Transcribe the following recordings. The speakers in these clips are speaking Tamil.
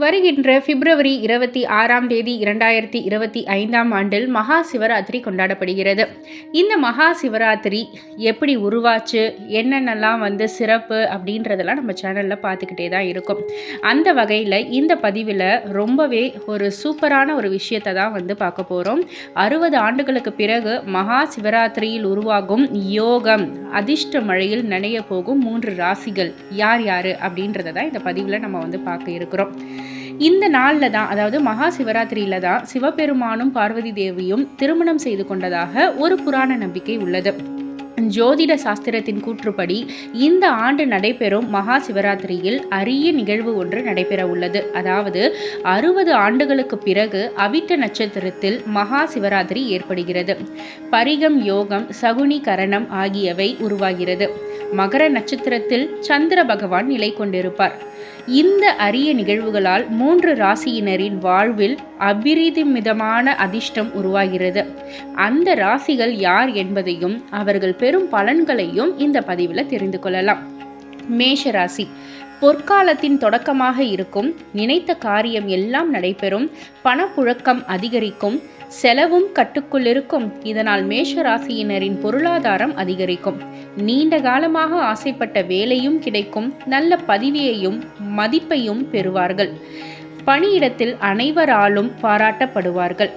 வருகின்ற பிப்ரவரி இருபத்தி ஆறாம் தேதி இரண்டாயிரத்தி இருபத்தி ஐந்தாம் ஆண்டில் மகா சிவராத்திரி கொண்டாடப்படுகிறது. இந்த மகா சிவராத்திரி எப்படி உருவாச்சு என்னென்னலாம் வந்து சிறப்பு அப்படின்றதெல்லாம் நம்ம சேனலில் பார்த்துக்கிட்டே தான் இருக்கும். அந்த வகையில் இந்த பதிவில் ரொம்பவே ஒரு சூப்பரான ஒரு விஷயத்தை தான் வந்து பார்க்க போகிறோம் அறுபது ஆண்டுகளுக்கு பிறகு மகா சிவராத்திரியில் உருவாகும் யோகம் அதிர்ஷ்ட மழையில் நனைய போகும் மூன்று ராசிகள் யார் யார் அப்படின்றத தான் இந்த பதிவில் நம்ம வந்து பார்க்க இருக்கிறோம். இந்த நாளில் தான் அதாவது மகா சிவராத்திரியில் தான் சிவபெருமானும் பார்வதி தேவியும் திருமணம் செய்து கொண்டதாக ஒரு புராண நம்பிக்கை உள்ளது. ஜோதிட சாஸ்திரத்தின் கூற்றுப்படி இந்த ஆண்டு நடைபெறும் மகா சிவராத்திரியில் அரிய நிகழ்வு ஒன்று நடைபெற உள்ளது. அதாவது அறுபது ஆண்டுகளுக்கு பிறகு அவிட்ட நட்சத்திரத்தில் மகா சிவராத்திரி ஏற்படுகிறது. பரிகம் யோகம் சகுனி கரணம் ஆகியவை உருவாகிறது. மகர நட்சத்திரத்தில் சந்திர பகவான் நிலை கொண்டிருப்பார். இந்த அரிய நிகழ்வுகளால் மூன்று ராசியினரின் வாழ்வில் அபிரிதிமிதமான அதிர்ஷ்டம் உருவாகிறது. அந்த ராசிகள் யார் என்பதையும் அவர்கள் பெரும் பலன்களையும் இந்த பதிவில் தெரிந்து கொள்ளலாம். மேஷ ராசி பொற்காலத்தின் தொடக்கமாக இருக்கும் நினைத்த காரியம் எல்லாம் நடைபெறும். பணப்புழக்கம் அதிகரிக்கும். செலவும் கட்டுக்குள் இருக்கும். இதனால் மேஷ ராசியினரின் பொருளாதாரம் அதிகரிக்கும். நீண்ட காலமாக ஆசைப்பட்ட வேலையும் கிடைக்கும். நல்ல பதவியையும் மதிப்பையும் பெறுவார்கள். பணியிடத்தில் அனைவராலும் பாராட்டப்படுவார்கள்.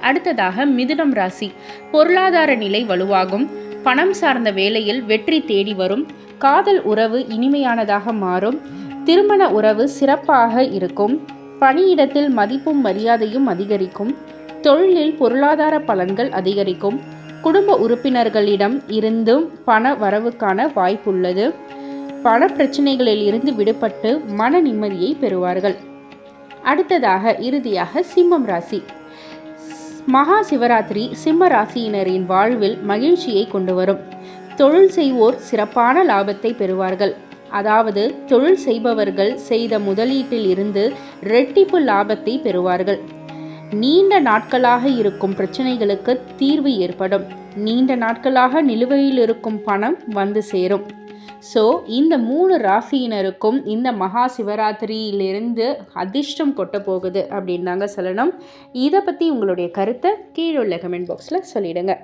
அடுத்ததாக மிதுனம் ராசி. பொருளாதார நிலை வலுவாகும். பணம் சார்ந்த வேலையில் வெற்றி தேடி வரும். காதல் உறவு இனிமையானதாக மாறும். திருமண உறவு சிறப்பாக இருக்கும். பணியிடத்தில் மதிப்பும் மரியாதையும் அதிகரிக்கும். தொழிலில் பொருளாதார பலன்கள் அதிகரிக்கும். குடும்ப உறுப்பினர்களிடம் இருந்தும் பண வரவுக்கான வாய்ப்புள்ளது. பண பிரச்சனைகளில் இருந்து விடுபட்டு மன நிம்மதியை பெறுவார்கள். அடுத்ததாக இறுதியாக சிம்மம் ராசி. மகா சிவராத்திரி சிம்ம ராசியினரின் வாழ்வில் மகிழ்ச்சியை கொண்டு வரும். தொழில் செய்வோர் சிறப்பான லாபத்தை பெறுவார்கள். அதாவது தொழில் செய்பவர்கள் செய்த முதலீட்டில் இருந்து ரெட்டிப்பு லாபத்தை பெறுவார்கள். நீண்ட நாட்களாக இருக்கும் பிரச்சனைகளுக்கு தீர்வு ஏற்படும். நீண்ட நாட்களாக நிலுவையில் இருக்கும் பணம் வந்து சேரும். ஸோ இந்த மூணு ராசியினருக்கும் இந்த மகா சிவராத்திரியிலிருந்து அதிர்ஷ்டம் கொட்ட போகுது அப்படின்னு தாங்க சொல்லணும். இதை பற்றி உங்களுடைய கருத்தை கீழுள்ள கமெண்ட் பாக்ஸில் சொல்லிடுங்க.